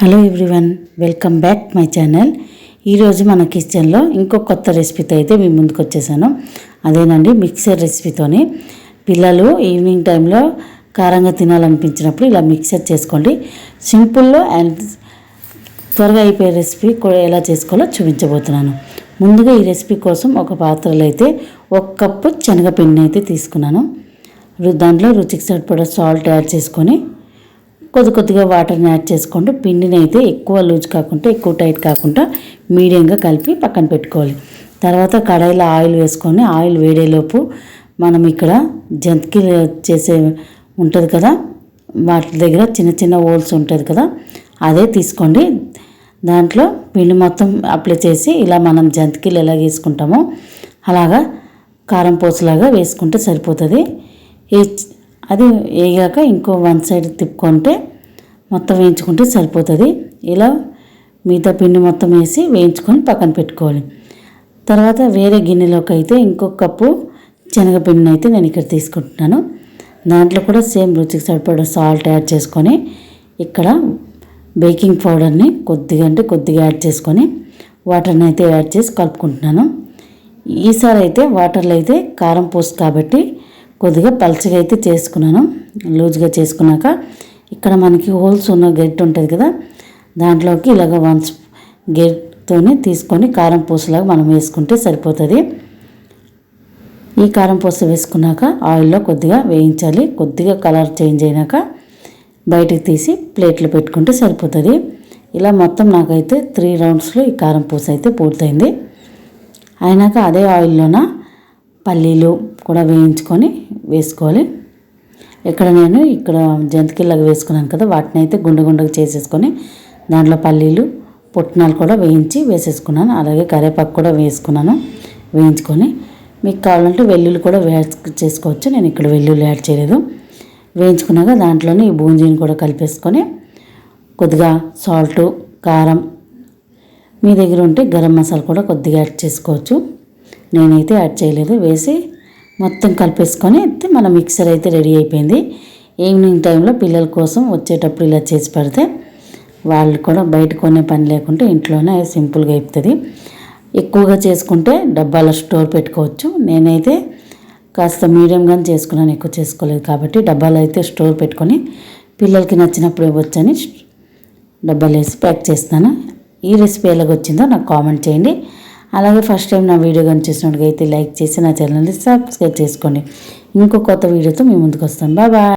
Hello everyone welcome back my channel ఈరోజు మన కిచెన్లో ఇంకో కొత్త రెసిపీతో అయితే మీ ముందుకు వచ్చేసాను. అదేనండి మిక్సర్ రెసిపీతోని పిల్లలు ఈవినింగ్ టైంలో కారంగా తినాలనిపించినప్పుడు ఇలా మిక్సర్ చేసుకోండి. సింపుల్లో అండ్ త్వరగా అయిపోయే రెసిపీ కూడా ఎలా చేసుకోవాలో చూపించబోతున్నాను. ముందుగా ఈ రెసిపీ కోసం ఒక పాత్రలో అయితే ఒక కప్పు శనగపిండిని అయితే తీసుకున్నాను. దాంట్లో రుచికి సరిపడా సాల్ట్ యాడ్ చేసుకొని కొద్ది కొద్దిగా వాటర్ని యాడ్ చేసుకుంటూ పిండిని అయితే ఎక్కువ లూజ్ కాకుండా ఎక్కువ టైట్ కాకుండా మీడియంగా కలిపి పక్కన పెట్టుకోవాలి. తర్వాత కడాయిలో ఆయిల్ వేసుకొని ఆయిల్ వేడేలోపు మనం ఇక్కడ జంతికలు చేసే ఉంటుంది కదా వాటి దగ్గర చిన్న చిన్న హోల్స్ ఉంటుంది కదా అదే తీసుకోండి. దాంట్లో పిండి మొత్తం అప్లై చేసి ఇలా మనం జంతికలు ఎలా వేసుకుంటామో అలాగా కారం పోసులాగా వేసుకుంటే సరిపోతుంది. అది వేగాక ఇంకో వన్ సైడ్ తిప్పుకుంటే మొత్తం వేయించుకుంటే సరిపోతుంది. ఇలా మిగతా పిండి మొత్తం వేసి వేయించుకొని పక్కన పెట్టుకోవాలి. తర్వాత వేరే గిన్నెలోకి అయితే ఇంకొక కప్పు శనగపిండిని అయితే నేను ఇక్కడ తీసుకుంటున్నాను. దాంట్లో కూడా సేమ్ రుచికి సరిపడ సాల్ట్ యాడ్ చేసుకొని ఇక్కడ బేకింగ్ పౌడర్ని కొద్దిగా అంటే కొద్దిగా యాడ్ చేసుకొని వాటర్ని అయితే యాడ్ చేసి కలుపుకుంటున్నాను. ఈసారి అయితే వాటర్లో అయితే కారం పోసు కాబట్టి కొద్దిగా పలచగా అయితే చేసుకున్నాను. లూజ్గా చేసుకున్నాక ఇక్కడ మనకి హోల్స్ ఉన్న గెట్ ఉంటుంది కదా దాంట్లోకి ఇలాగ వన్స్ గెట్తోని తీసుకొని కారం పూసలాగా మనం వేసుకుంటే సరిపోతుంది. ఈ కారం పూస వేసుకున్నాక ఆయిల్లో కొద్దిగా వేయించాలి. కొద్దిగా కలర్ చేంజ్ అయినాక బయటకు తీసి ప్లేట్లో పెట్టుకుంటే సరిపోతుంది. ఇలా మొత్తం నాకైతే త్రీ రౌండ్స్లో ఈ కారం పూస అయితే పూర్తయింది. అయినాక అదే ఆయిల్లోన పల్లీలు కూడా వేయించుకొని వేసుకోవాలి. ఇక్కడ నేను ఇక్కడ జంతికల్లాగా వేసుకున్నాను కదా వాటిని అయితే గుండె గుండెగా చేసేసుకొని దాంట్లో పల్లీలు పుట్నాలు కూడా వేయించి వేసేసుకున్నాను. అలాగే కరివేపాకు కూడా వేసుకున్నాను. వేయించుకొని మీకు కావాలంటే వెల్లుల్లి కూడా యాడ్ చేసుకోవచ్చు. నేను ఇక్కడ వెల్లుల్లి యాడ్ చేయలేదు. వేయించుకున్నాక దాంట్లోనే ఈ బూంజీని కూడా కలిపేసుకొని కొద్దిగా సాల్టు కారం మీ దగ్గర ఉంటే గరం మసాలా కూడా కొద్దిగా యాడ్ చేసుకోవచ్చు. నేనైతే యాడ్ చేయలేదు. వేసి మొత్తం కలిపేసుకొని అయితే మన మిక్సర్ అయితే రెడీ అయిపోయింది. ఈవినింగ్ టైంలో పిల్లల కోసం వచ్చేటప్పుడు ఇలా చేసి పెడితే వాళ్ళు కూడా బయట కొనే పని లేకుంటే ఇంట్లోనే సింపుల్గా అయిపోతుంది. ఎక్కువగా చేసుకుంటే డబ్బాలో స్టోర్ పెట్టుకోవచ్చు. నేనైతే కాస్త మీడియంగానే చేసుకున్నాను ఎక్కువ చేసుకోలేదు కాబట్టి డబ్బాలో అయితే స్టోర్ పెట్టుకొని పిల్లలకి నచ్చినప్పుడు ఇవ్వచ్చని డబ్బాలు వేసి ప్యాక్ చేస్తాను. ఈ రెసిపీ ఎలాగొచ్చిందో నాకు కామెంట్ చేయండి. అలాగే ఫస్ట్ టైం నా వీడియో కానీ చూసినట్టుగా అయితే లైక్ చేసి నా ఛానల్ని సబ్స్క్రైబ్ చేసుకోండి. ఇంకో కొత్త వీడియోతో మీ ముందుకు వస్తాను బాయ్